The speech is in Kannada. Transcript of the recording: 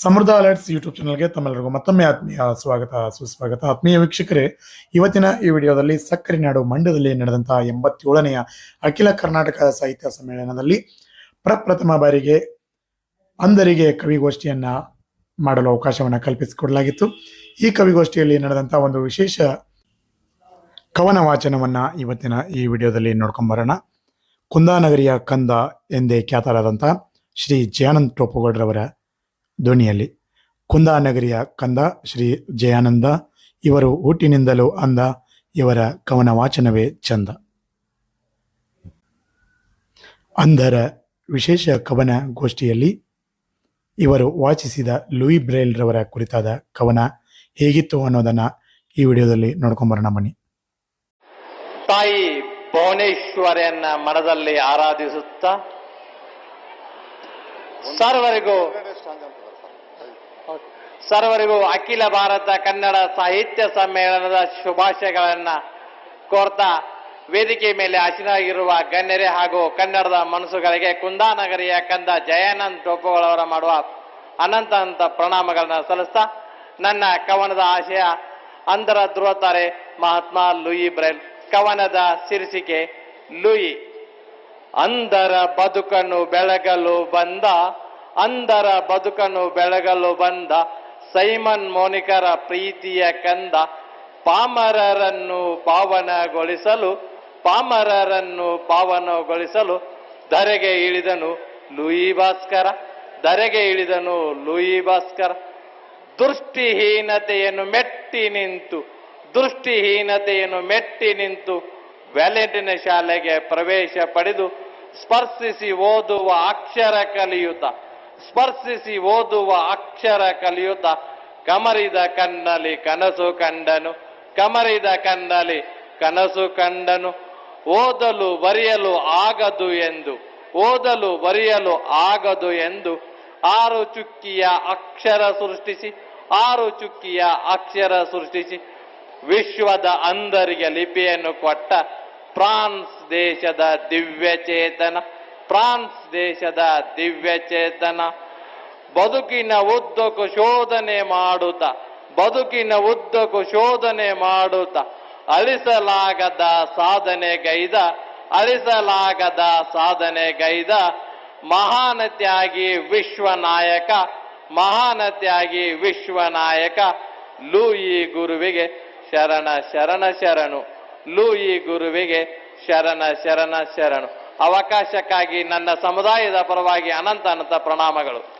ಸಮೃದ್ಧ ಅಲರ್ಟ್ಸ್ ಯೂಟ್ಯೂಬ್ ಚಾನಲ್ಗೆ ತಮ್ಮೆಲ್ಲರಿಗೂ ಮತ್ತೊಮ್ಮೆ ಆತ್ಮೀಯ ಸ್ವಾಗತ, ಸುಸ್ವಾಗತ. ಆತ್ಮೀಯ ವೀಕ್ಷಕರೇ, ಇವತ್ತಿನ ಈ ವಿಡಿಯೋದಲ್ಲಿ ಸಕ್ಕರೆ ನಾಡು ಮಂಡ್ಯದಲ್ಲಿ ನಡೆದಂತಹ ಎಂಬತ್ತೇಳನೆಯ ಅಖಿಲ ಕರ್ನಾಟಕ ಸಾಹಿತ್ಯ ಸಮ್ಮೇಳನದಲ್ಲಿ ಪ್ರಪ್ರಥಮ ಬಾರಿಗೆ ಅಂಧರಿಗೆ ಕವಿಗೋಷ್ಠಿಯನ್ನ ಮಾಡಲು ಅವಕಾಶವನ್ನು ಕಲ್ಪಿಸಿಕೊಡಲಾಗಿತ್ತು. ಈ ಕವಿಗೋಷ್ಠಿಯಲ್ಲಿ ನಡೆದಂತಹ ಒಂದು ವಿಶೇಷ ಕವನ ವಾಚನವನ್ನ ಇವತ್ತಿನ ಈ ವಿಡಿಯೋದಲ್ಲಿ ನೋಡ್ಕೊಂಬರೋಣ ಕುಂದಾನಗರಿಯ ಕಂದ ಎಂದೇ ಖ್ಯಾತರಾದಂಥ ಶ್ರೀ ಜಯಾನಂದ್ ಟೋಪುಗೌಡ್ರವರ ಧ್ವನಿಯಲ್ಲಿ ಕುಂದಾನಗರಿಯ ಕಂದ ಶ್ರೀ ಜಯಾನಂದ ಇವರು ಹುಟ್ಟಿನಿಂದಲೂ ಅಂದ ಇವರ ಕವನ ವಾಚನವೇ ಚಂದ. ಅಂಧರ ವಿಶೇಷ ಕವನ ಗೋಷ್ಠಿಯಲ್ಲಿ ಇವರು ವಾಚಿಸಿದ ಲೂಯಿ ಬ್ರೈಲ್ ರವರ ಕುರಿತಾದ ಕವನ ಹೇಗಿತ್ತು ಅನ್ನೋದನ್ನ ಈ ವಿಡಿಯೋದಲ್ಲಿ ನೋಡ್ಕೊಂಬರೋಣ ಬನ್ನಿ. ತಾಯಿ ಭುವನೇಶ್ವರಿಯನ್ನ ಮನದಲ್ಲಿ ಆರಾಧಿಸುತ್ತಾ ಸರ್ವರಿಗೂ ಸರ್ವರಿಗೂ ಅಖಿಲ ಭಾರತ ಕನ್ನಡ ಸಾಹಿತ್ಯ ಸಮ್ಮೇಳನದ ಶುಭಾಶಯಗಳನ್ನು ಕೋರ್ತಾ ವೇದಿಕೆ ಮೇಲೆ ಆಸೀನರಾಗಿರುವ ಗಣ್ಯರೇ ಹಾಗೂ ಕನ್ನಡದ ಮನಸ್ಸುಗಳಿಗೆ ಕುಂದಾನಗರಿಯ ಕಂದ ಜಯಾನಂದ್ ಟೋಪುಗಳವರ ಮಾಡುವ ಅನಂತ ಅನಂತ ಪ್ರಣಾಮಗಳನ್ನು ಸಲ್ಲಿಸ್ತಾ ನನ್ನ ಕವನದ ಆಶಯ ಅಂಧರ ಧ್ರುವತಾರೆ ಮಹಾತ್ಮ ಲೂಯಿ ಬ್ರೈಲ್. ಕವನದ ಶೀರ್ಷಿಕೆ ಲೂಯಿ. ಅಂಧರ ಬದುಕನ್ನು ಬೆಳಗಲು ಬಂದ, ಅಂಧರ ಬದುಕನ್ನು ಬೆಳಗಲು ಬಂದ ಸೈಮನ್ ಮೋನಿಕರ ಪ್ರೀತಿಯ ಕಂದ ಪಾಮರರನ್ನು ಪಾವನಗೊಳಿಸಲು ಪಾಮರರನ್ನು ಪಾವನಗೊಳಿಸಲು ಧರೆಗೆ ಇಳಿದನು ಲೂಯಿ ಭಾಸ್ಕರ, ಧರೆಗೆ ಇಳಿದನು ಲೂಯಿ ಭಾಸ್ಕರ. ದೃಷ್ಟಿಹೀನತೆಯನ್ನು ಮೆಟ್ಟಿ ನಿಂತು, ದೃಷ್ಟಿಹೀನತೆಯನ್ನು ಮೆಟ್ಟಿ ನಿಂತು ವ್ಯಾಲೆಂಟಿನ ಶಾಲೆಗೆ ಪ್ರವೇಶ ಪಡೆದು ಸ್ಪರ್ಶಿಸಿ ಓದುವ ಅಕ್ಷರ ಕಲಿಯುತ್ತ ಸ್ಪರ್ಶಿಸಿ ಓದುವ ಅಕ್ಷರ ಕಲಿಯುತ್ತ ಕಮರಿದ ಕಣ್ಣಲ್ಲಿ ಕನಸು ಕಂಡನು, ಕಮರಿದ ಕಣ್ಣಲ್ಲಿ ಕನಸು ಕಂಡನು. ಓದಲು ಬರೆಯಲು ಆಗದು ಎಂದು, ಓದಲು ಬರೆಯಲು ಆಗದು ಎಂದು ಆರು ಚುಕ್ಕಿಯ ಅಕ್ಷರ ಸೃಷ್ಟಿಸಿ, ಆರು ಚುಕ್ಕಿಯ ಅಕ್ಷರ ಸೃಷ್ಟಿಸಿ ವಿಶ್ವದ ಅಂಧರಿಗೆ ಲಿಪಿಯನ್ನು ಕೊಟ್ಟ ಫ್ರಾನ್ಸ್ ದೇಶದ ದಿವ್ಯ ಚೇತನ ಫ್ರಾನ್ಸ್ ದೇಶದ ದಿವ್ಯ ಚೇತನ ಬದುಕಿನ ಉದ್ದಕ್ಕೂ ಶೋಧನೆ ಮಾಡುತ್ತ, ಬದುಕಿನ ಉದ್ದಕ್ಕೂ ಶೋಧನೆ ಮಾಡುತ್ತ. ಅಳಿಸಲಾಗದ ಸಾಧನೆಗೈದ ಅಳಿಸಲಾಗದ ಸಾಧನೆಗೈದ ಮಹಾನತ್ಯಾಗಿ ವಿಶ್ವನಾಯಕ ಮಹಾನತ್ಯಾಗಿ ವಿಶ್ವನಾಯಕ. ಲೂಯಿ ಗುರುವಿಗೆ ಶರಣ ಶರಣ, ಶರಣು. ಲೂಯಿ ಗುರುವಿಗೆ ಶರಣ ಶರಣ, ಶರಣು. ಅವಕಾಶಕ್ಕಾಗಿ ನನ್ನ ಸಮುದಾಯದ ಪರವಾಗಿ ಅನಂತ ಅನಂತ ಪ್ರಣಾಮಗಳು.